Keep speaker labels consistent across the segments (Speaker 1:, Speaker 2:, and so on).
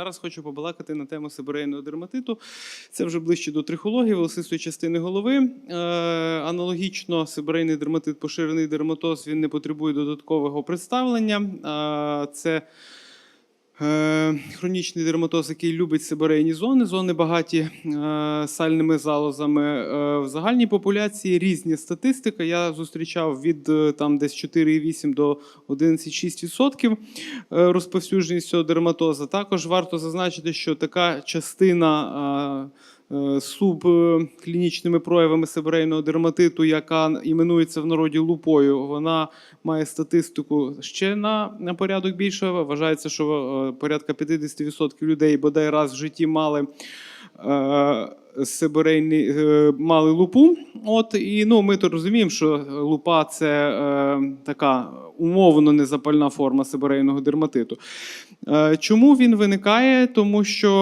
Speaker 1: Зараз хочу побалакати на тему сибирейного дерматиту. Це вже ближче до трихології, волосистої частини голови. Е, аналогічно, сибирейний дерматит, поширений дерматоз, він не потребує додаткового представлення. Е, це хронічний дерматоз, який любить сибирейні зони, зони багаті е, сальними залозами. Е, в загальній популяції різні статистика. Я зустрічав від е, там десь 4,8 до 11,6% е, розповсюдженість цього дерматоза. Також варто зазначити, що така частина е, е, субклінічними проявами себрейного дерматиту, яка іменується в народі лупою, вона має статистику ще на, на порядок більше. Вважається, що е, порядка 50% людей бодай раз в житті мали. Сибирейний е, мали лупу. От і ну ми то розуміємо, що лупа це е, така умовно незапальна форма сибирейного дерматиту. Е, Чому він виникає? Тому що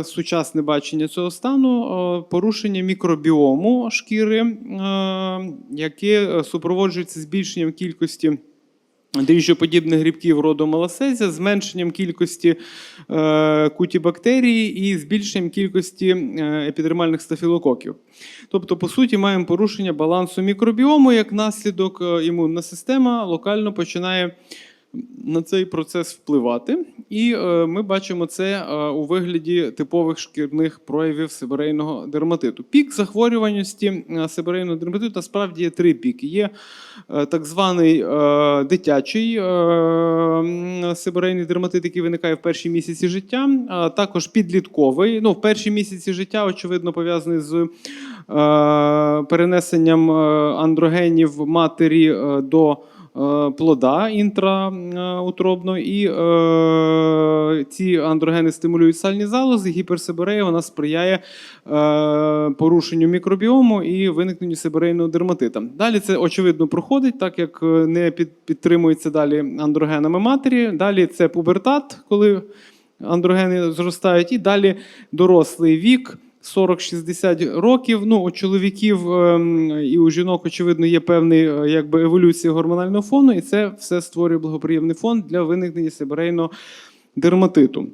Speaker 1: е, сучасне бачення цього стану е, порушення мікробіому шкіри, е, яке супроводжується збільшенням кількості. Дріжджоподібних грибків роду маласезія, зменшенням кількості е, кутібактерій і збільшенням кількості е, епідермальних стафілококів. Тобто, по суті, маємо порушення балансу мікробіому, як наслідок е, імунна система локально починає на цей процес впливати. І е, ми бачимо це е, у вигляді типових шкірних проявів сибирейного дерматиту. Пік захворюваності е, сибирейного дерматиту насправді є три піки. Є так званий дитячий е, сибирейний дерматит, який виникає в перші місяці життя, а також підлітковий. Ну, в перші місяці життя, очевидно, пов'язаний з перенесенням андрогенів матері до плода інтраутробно, і е, ці андрогени стимулюють сальні залози. Гіперсибирея вона сприяє е, порушенню мікробіому і виникненню сибирейного дерматита. Далі це очевидно проходить, так як е, не підтримується далі андрогенами матері. Далі це пубертат, коли андрогени зростають, і далі дорослий вік. 40-60 років. Ну, у чоловіків ем, і у жінок, очевидно, є певний е, якби, еволюція гормонального фону, і це все створює благоприємний фон для виникнення сибирейного дерматиту.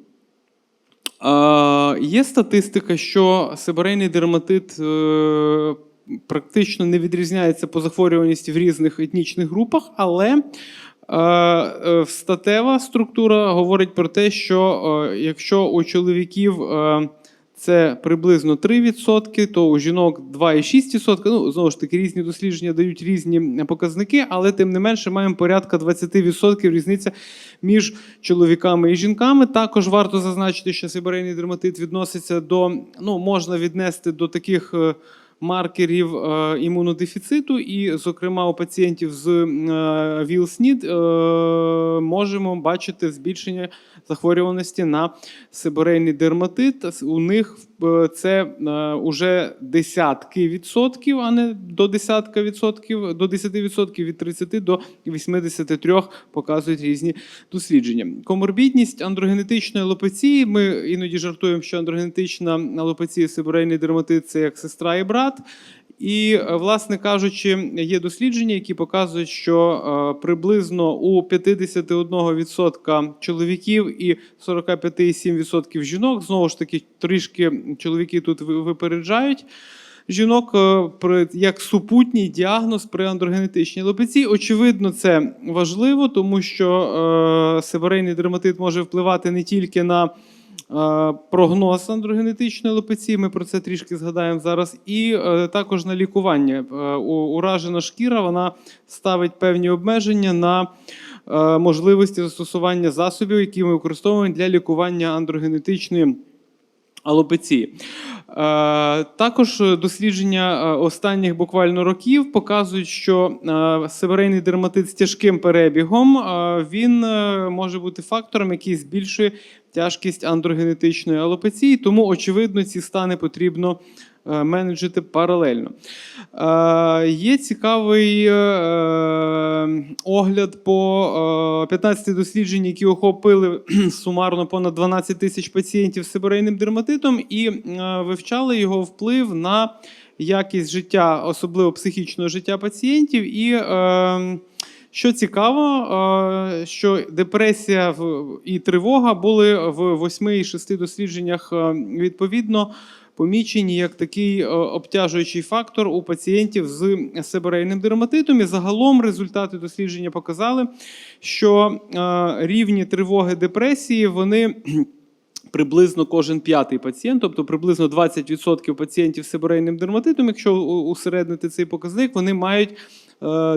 Speaker 1: Є статистика, що сибирейний дерматит е, практично не відрізняється по захворюваності в різних етнічних групах, але е, е, статева структура говорить про те, що е, якщо у чоловіків е, це приблизно 3%, то у жінок 2,6%. Ну, знову ж таки, різні дослідження дають різні показники, але тим не менше маємо порядка 20% різниця між чоловіками і жінками. Також варто зазначити, що сибирейний дерматит відноситься до, ну, можна віднести до таких. Е, Маркерів е, імунодефіциту, і, зокрема, у пацієнтів з е, ВІЛ-СНІД е, можемо бачити збільшення захворюваності на сибирейний дерматит. У них е, це вже уже десятки відсотків, а не до десятка відсотків, до 10 відсотків від 30 до 83 показують різні дослідження. Коморбідність андрогенетичної алопеції. Ми іноді жартуємо, що андрогенетична алопеція сибурейний дерматит це як сестра і брат. І, е, власне кажучи, є дослідження, які показують, що е, приблизно у 51% чоловіків і 45,7% жінок, знову ж таки, трішки чоловіки тут випереджають. Жінок е, як супутній діагноз при андрогенетичній лопеції. Очевидно, це важливо, тому що сибирейний дерматит може впливати не тільки на прогноз андрогенетичної лопеції, ми про це трішки згадаємо зараз, і е, також на лікування. Е, уражена шкіра вона ставить певні обмеження на е, можливості застосування засобів, які ми використовуємо для лікування андрогенетичної алопеції. Е, Також дослідження е, останніх буквально років показують, що е, сибирейний дерматит з тяжким перебігом е, він е, може бути фактором, який збільшує тяжкість андрогенетичної алопеції, тому очевидно ці стани потрібно е, менеджити паралельно. Е, Є цікавий е, огляд по е, 15 досліджень, які охопили сумарно понад 12 тисяч пацієнтів з сибирейним дерматитом, і вивчали його вплив на якість життя, особливо психічного життя пацієнтів. І е, Що цікаво, що депресія і тривога були в 8 і 6 дослідженнях відповідно помічені як такий обтяжуючий фактор у пацієнтів з себорейним дерматитом. І загалом результати дослідження показали, що рівні тривоги депресії вони. Приблизно кожен п'ятий пацієнт, тобто приблизно 20% пацієнтів з себорейним дерматитом, якщо усереднити цей показник, вони мають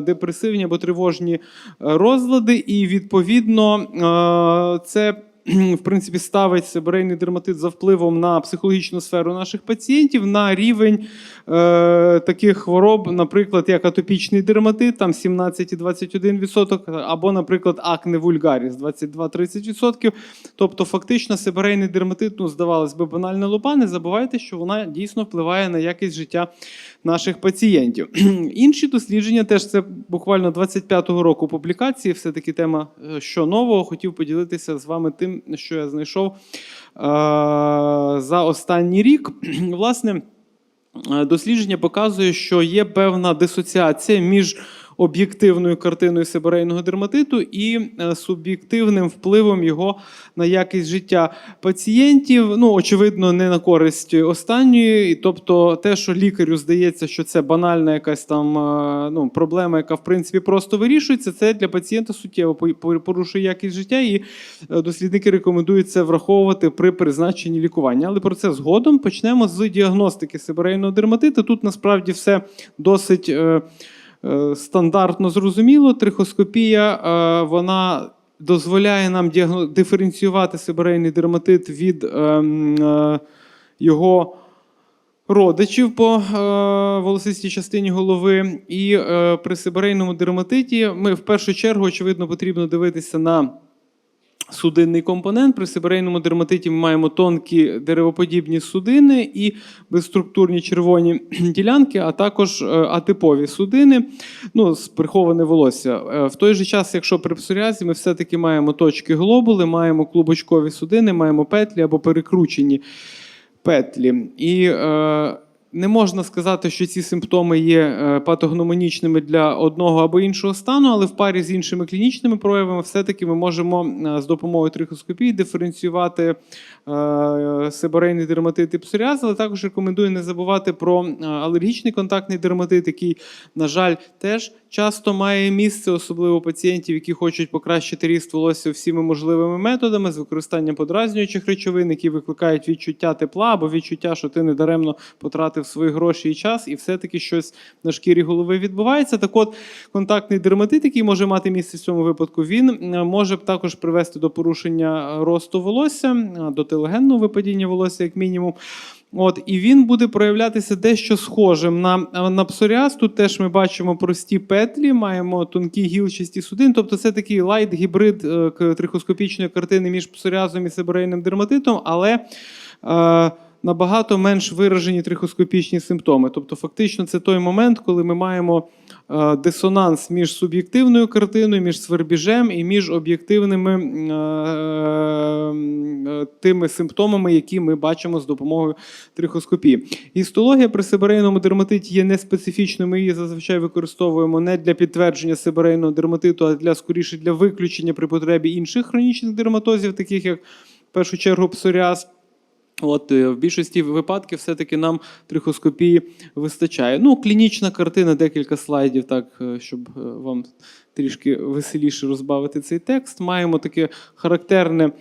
Speaker 1: депресивні або тривожні е, розлади, і відповідно е, це. В принципі, ставить себорейний дерматит за впливом на психологічну сферу наших пацієнтів на рівень е, таких хвороб, наприклад, як атопічний дерматит, там 17,21%, або, наприклад, акне вульгаріс 22-30%. Тобто, фактично, себорейний дерматит, ну, здавалось би, банальна лупа. Не забувайте, що вона дійсно впливає на якість життя наших пацієнтів. Інші дослідження теж це буквально 25-го року публікації. Все таки тема е, що нового. Хотів поділитися з вами тим, що я знайшов е, за останній рік. Власне. Е, Дослідження показує, що є певна дисоціація між об'єктивною картиною себорейного дерматиту і е, суб'єктивним впливом його на якість життя пацієнтів. Ну, очевидно, не на користь останньої. Тобто, те, що лікарю здається, що це банальна якась там е, ну, проблема, яка в принципі просто вирішується, це для пацієнта суттєво по- по- порушує якість життя, і е, дослідники рекомендують це враховувати при призначенні лікування. Але про це згодом почнемо з діагностики себорейного дерматиту. Тут насправді все досить стандартно зрозуміло. Трихоскопія е, вона дозволяє нам диференціювати сибарейний дерматит від ем, е, його. Родичів по е, волосистій частині голови, і е, при сибарейному дерматиті ми в першу чергу, очевидно, потрібно дивитися на судинний компонент. При себорейному дерматиті ми маємо тонкі деревоподібні судини і безструктурні червоні ділянки, а також е, атипові судини, ну, з приховане волосся. Е, В той же час, якщо при псоріазі, ми все-таки маємо точки глобули, маємо клубочкові судини, маємо петлі або перекручені петлі. І е, не можна сказати, що ці симптоми є е, патогномонічними для одного або іншого стану, але в парі з іншими клінічними проявами все-таки ми можемо е, з допомогою трихоскопії диференціювати е, себорейний дерматит і псоріаз, але також рекомендую не забувати про алергічний контактний дерматит, який, на жаль, теж часто має місце, особливо пацієнтів, які хочуть покращити ріст волосся всіми можливими методами з використанням подразнюючих речовин, які викликають відчуття тепла або відчуття, що ти недаремно потратив свої гроші і час, і все-таки щось на шкірі голови відбувається. Так от, контактний дерматит, який може мати місце в цьому випадку, він е, може також привести до порушення росту волосся, е, до телогенного випадіння волосся, як мінімум. От, і він буде проявлятися дещо схожим на, на псоріаз. Тут теж ми бачимо прості петлі, маємо тонкі гілчасті судини. Тобто це такий лайт-гібрид е, трихоскопічної картини між псоріазом і себорейним дерматитом, але е, набагато менш виражені трихоскопічні симптоми. Тобто, фактично, це той момент, коли ми маємо е, дисонанс між суб'єктивною картиною, між свербіжем і між об'єктивними е, е, тими симптомами, які ми бачимо з допомогою трихоскопії. Гістологія при себорейному дерматиті є неспецифічною. Ми її зазвичай використовуємо не для підтвердження себорейного дерматиту, а для скоріше для виключення при потребі інших хронічних дерматозів, таких як в першу чергу псоріаз. От е, в більшості випадків все-таки нам трихоскопії вистачає. Ну, клінічна картина, декілька слайдів, так, е, щоб е, вам трішки веселіше розбавити цей текст. Маємо таке характерне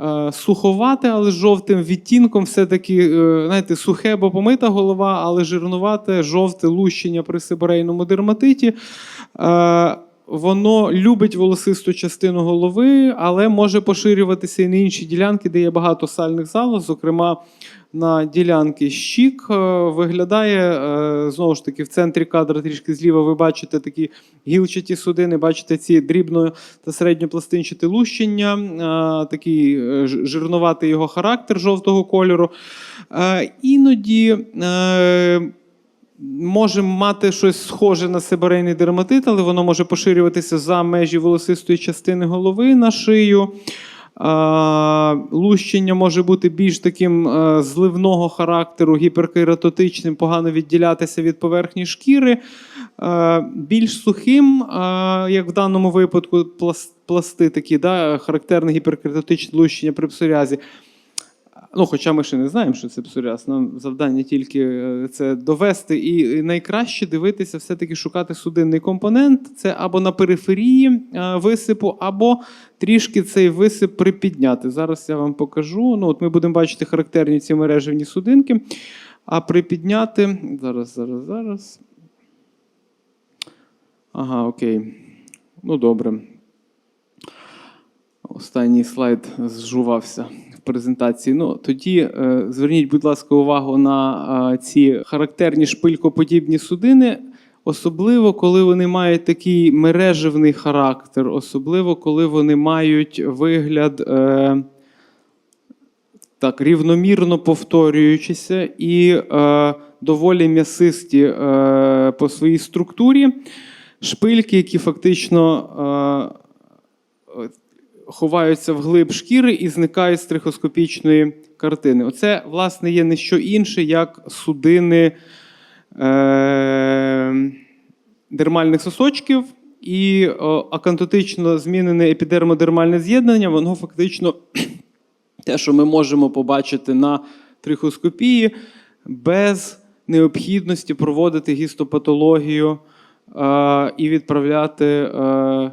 Speaker 1: е, суховате, але жовтим відтінком. Все-таки, е, знаєте, сухе, бо помита голова, але жирнувате, жовте лущення при сиборейному дерматиті. Е, Воно любить волосисту частину голови, але може поширюватися і на інші ділянки, де є багато сальних залоз, зокрема на ділянки щік. Е, Виглядає е, знову ж таки в центрі кадра трішки зліва. Ви бачите такі гілчаті судини, бачите ці дрібно та середньопластинчаті лущення, е, такий жирнуватий його характер жовтого кольору. Іноді. Е, Можемо мати щось схоже на себорейний дерматит, але воно може поширюватися за межі волосистої частини голови на шию. Лущення може бути більш таким е, зливного характеру, гіперкератотичним, погано відділятися від поверхні шкіри. Е, Більш сухим, е, як в даному випадку, пласт- пласти такі, да, характерне гіперкератотичне лущення при псоріазі. Ну, хоча ми ще не знаємо, що це псоріаз. Нам завдання тільки е, це довести. І найкраще дивитися, все-таки шукати судинний компонент. Це або на периферії е, висипу, або трішки цей висип припідняти. Зараз я вам покажу. Ну, от ми будемо бачити характерні ці мережевні судинки. А припідняти. Зараз, зараз, зараз. Ага, окей. Ну, добре. Останній слайд зжувався презентації. Ну тоді е, зверніть, будь ласка, увагу на е, ці характерні шпилькоподібні судини, особливо коли вони мають такий мережевний характер, особливо коли вони мають вигляд. Е, так, рівномірно повторюючися і е, доволі м'ясисті е, по своїй структурі. Шпильки, які фактично е, ховаються вглиб шкіри і зникають з трихоскопічної картини. Оце, власне, є не що інше, як судини е, дермальних сосочків. І акантотично змінене епідермодермальне з'єднання, воно фактично те, що ми можемо побачити на трихоскопії, без необхідності проводити гістопатологію е, і відправляти е,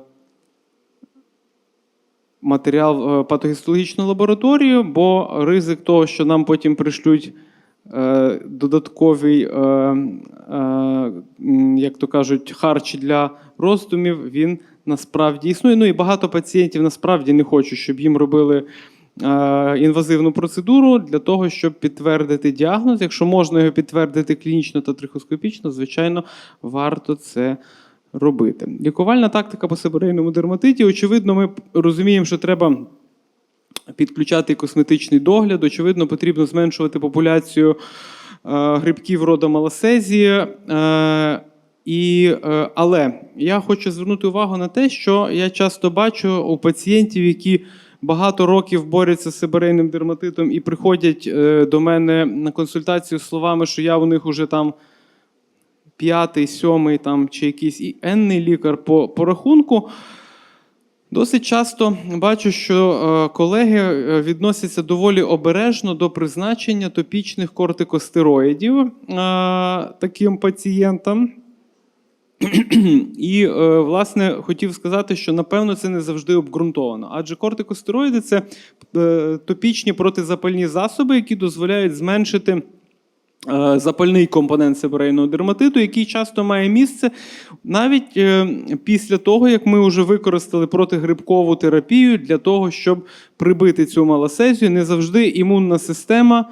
Speaker 1: матеріал в патогістологічну лабораторію, бо ризик того, що нам потім пришлють е, додатковий, е, е, як то кажуть, харч для роздумів, він насправді існує. Ну і багато пацієнтів насправді не хочуть, щоб їм робили. е, Інвазивну процедуру для того, щоб підтвердити діагноз. Якщо можна його підтвердити клінічно та трихоскопічно, звичайно, варто це робити. Лікувальна тактика по себорейному дерматиті. Очевидно, ми розуміємо, що треба підключати косметичний догляд. Очевидно, потрібно зменшувати популяцію е, грибків роду маласезії. Е, і, е, але я хочу звернути увагу на те, що я часто бачу у пацієнтів, які багато років борються з себорейним дерматитом і приходять до мене на консультацію словами, що я у них уже там п'ятий, сьомий там, чи якийсь і енний лікар по, по рахунку. Досить часто бачу, що е, колеги е, відносяться доволі обережно до призначення топічних кортикостероїдів е, таким пацієнтам. І, власне, хотів сказати, що напевно це не завжди обґрунтовано. Адже кортикостероїди це топічні протизапальні засоби, які дозволяють зменшити. Е, Запальний компонент себорейного дерматиту, який часто має місце навіть е, після того, як ми вже використали протигрибкову терапію для того, щоб прибити цю маласезію, не завжди імунна система е,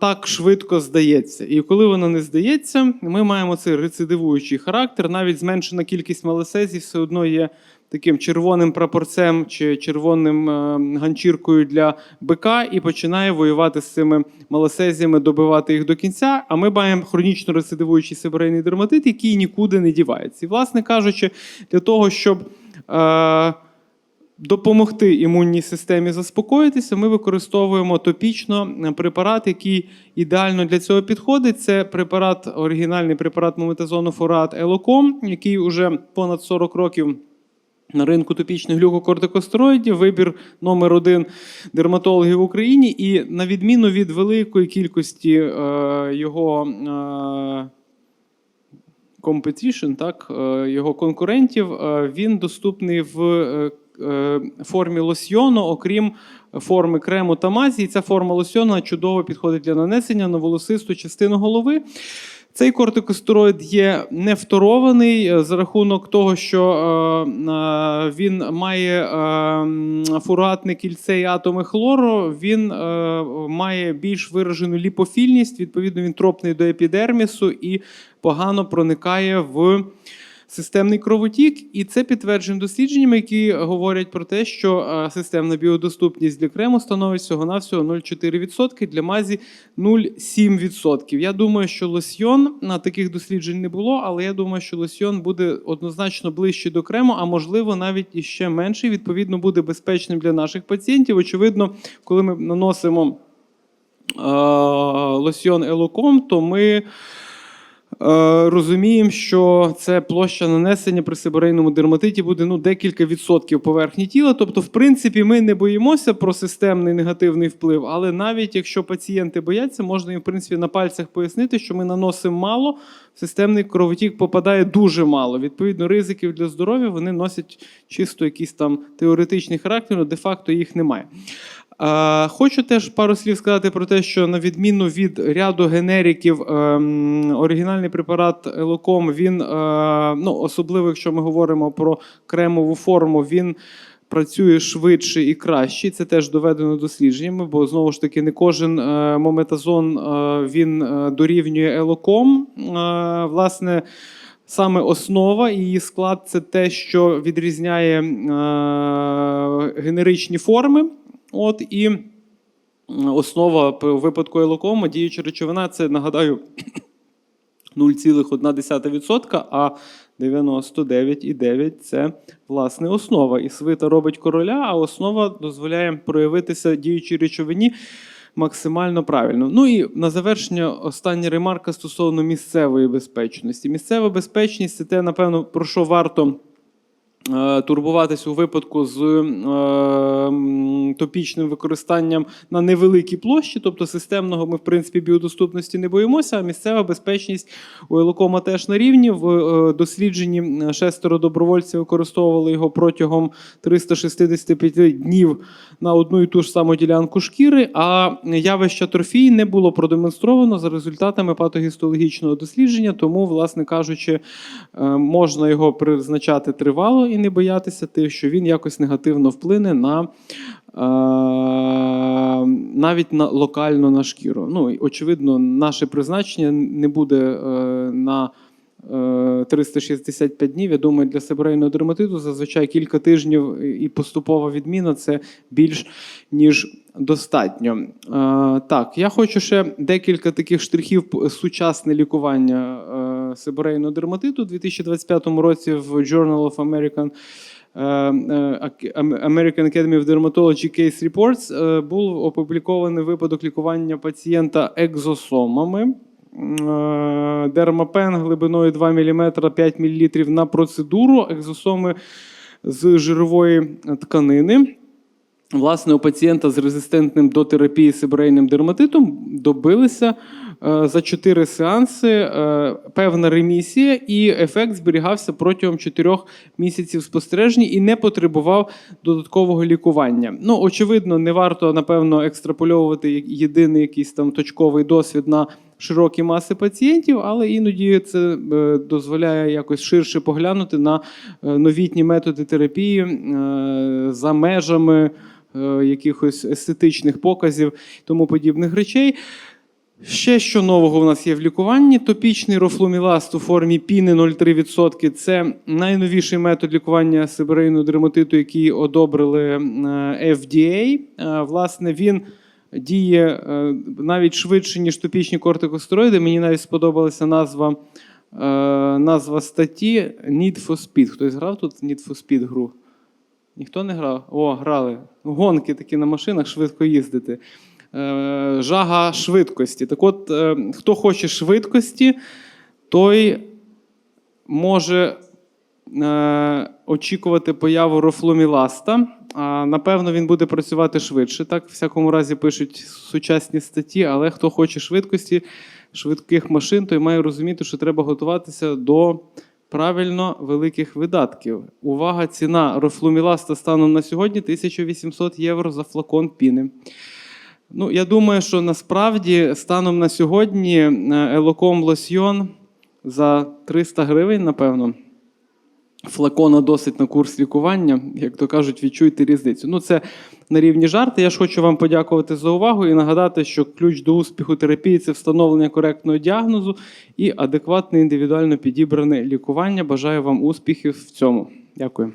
Speaker 1: так швидко здається. І коли вона не здається, ми маємо цей рецидивуючий характер. Навіть зменшена кількість маласезій все одно є таким червоним прапорцем чи червоним е, ганчіркою для бика і починає воювати з цими маласезіями, добивати їх до кінця. А ми маємо хронічно рецидивуючий себорейний дерматит, який нікуди не дівається. І, власне кажучи, для того, щоб е, допомогти імунній системі заспокоїтися, ми використовуємо топічно препарат, який ідеально для цього підходить. Це препарат, оригінальний препарат мометазону фурат Елоком, який уже понад 40 років. На ринку топічних глюкокортикостероїдів вибір номер один дерматологів в Україні, і на відміну від великої кількості е, його е, competition, так, е, його конкурентів, е, він доступний в е, е, формі лосьйону, окрім форми крему та мазі. І ця форма лосьйону чудово підходить для нанесення на волосисту частину голови. Цей кортикостероїд є не фторований е, за рахунок того, що е, е, він має фуратне кільце і атоми хлору. Він має більш виражену ліпофільність. Відповідно, він тропний до епідермісу і погано проникає в системний кровотік, і це підтверджено дослідженнями, які говорять про те, що системна біодоступність для крему становить всього-навсього 0,4%, для мазі 0,7%. Я думаю, що лосьйон на таких досліджень не було, але я думаю, що лосьйон буде однозначно ближче до крему, а можливо навіть іще менший. Відповідно, буде безпечним для наших пацієнтів. Очевидно, коли ми наносимо лосьйон елоком, то ми. Е, Розуміємо, що це площа нанесення при сибирейному дерматиті буде ну, декілька відсотків поверхні тіла. Тобто, в принципі, ми не боїмося про системний негативний вплив, але навіть якщо пацієнти бояться, можна їм в принципі на пальцях пояснити, що ми наносимо мало, системний кровотік попадає дуже мало. Відповідно, ризиків для здоров'я вони носять чисто якийсь там теоретичний характер, але де-факто їх немає. Е, Хочу теж пару слів сказати про те, що на відміну від ряду генериків, ем, оригінальний препарат Елоком, він, е, ну, особливо якщо ми говоримо про кремову форму, він працює швидше і краще. Це теж доведено дослідженнями, бо знову ж таки не кожен е, мометазон він дорівнює Елоком. Власне, Саме основа і її склад це те, що відрізняє генеричні форми. От і основа у випадку елокома, діюча речовина, це нагадаю 0,1%, а 99,9% це власне основа. І свита робить короля, а основа дозволяє проявитися діючій речовині максимально правильно. Ну і на завершення остання ремарка стосовно місцевої безпечності. Місцева безпечність це те, напевно, про що варто. Е, Турбуватись у випадку з е, топічним використанням на невеликій площі, тобто системного ми в принципі біодоступності не боїмося. А місцева безпечність у Елокома теж на рівні. В е, дослідженні шестеро добровольців використовували його протягом 365 днів на одну і ту ж саму ділянку шкіри. А явище атрофії не було продемонстровано за результатами патогістологічного дослідження. Тому, власне кажучи, можна його призначати тривало і не боятися, тих, що він якось негативно вплине на. е, Навіть на локально на шкіру. Ну, очевидно, наше призначення не буде е, на 365 днів. Я думаю, для себорейного дерматиту зазвичай кілька тижнів і поступова відміна це більш ніж достатньо. Е, так, я хочу ще декілька таких штрихів сучасне лікування е, себорейного дерматиту у 2025 році в Journal of American е, е, American Academy of Dermatology Case Reports е, був опублікований випадок лікування пацієнта екзосомами. Е, Дермапен глибиною 2 мм 5 мл на процедуру, екзосоми з жирової тканини. Власне, у пацієнта з резистентним до терапії сибрейним дерматитом добилися за 4 сеанси е, певна ремісія, і ефект зберігався протягом 4 місяців спостереження і не потребував додаткового лікування. Ну, очевидно, не варто напевно екстраполювати єдиний якийсь там точковий досвід на широкі маси пацієнтів, але іноді це е, дозволяє якось ширше поглянути на е, новітні методи терапії е, за межами е, якихось естетичних показів тому подібних речей. Ще що нового в нас є в лікуванні? Топічний рофлуміласт у формі піни 0,3% – це найновіший метод лікування сибирейного дерматиту, який одобрили е, FDA. Е, Власне, він діє е, навіть швидше, ніж топічні кортикостероїди. Мені навіть сподобалася назва, назва статті Need for Speed. Хтось грав тут Need for Speed гру? Ніхто не грав? О, грали. Гонки такі на машинах, швидко їздити. Е, Жага швидкості. Так от, е, хто хоче швидкості, той може е, очікувати появу рофломіласта. Напевно, він буде працювати швидше. Так, в всякому разі, пишуть сучасні статті, але хто хоче швидкості, швидких машин, той має розуміти, що треба готуватися до правильно великих видатків. Увага, ціна рофлуміласта станом на сьогодні 1800 євро за флакон піни. Ну, я думаю, що насправді станом на сьогодні е, Елоком Лосьйон за 300 гривень, напевно, флакона досить на курс лікування. Як то кажуть, відчуйте різницю. Ну, це на рівні жарти. Я ж хочу вам подякувати за увагу і нагадати, що ключ до успіху терапії це встановлення коректного діагнозу і адекватне індивідуально підібране лікування. Бажаю вам успіхів в цьому. Дякую.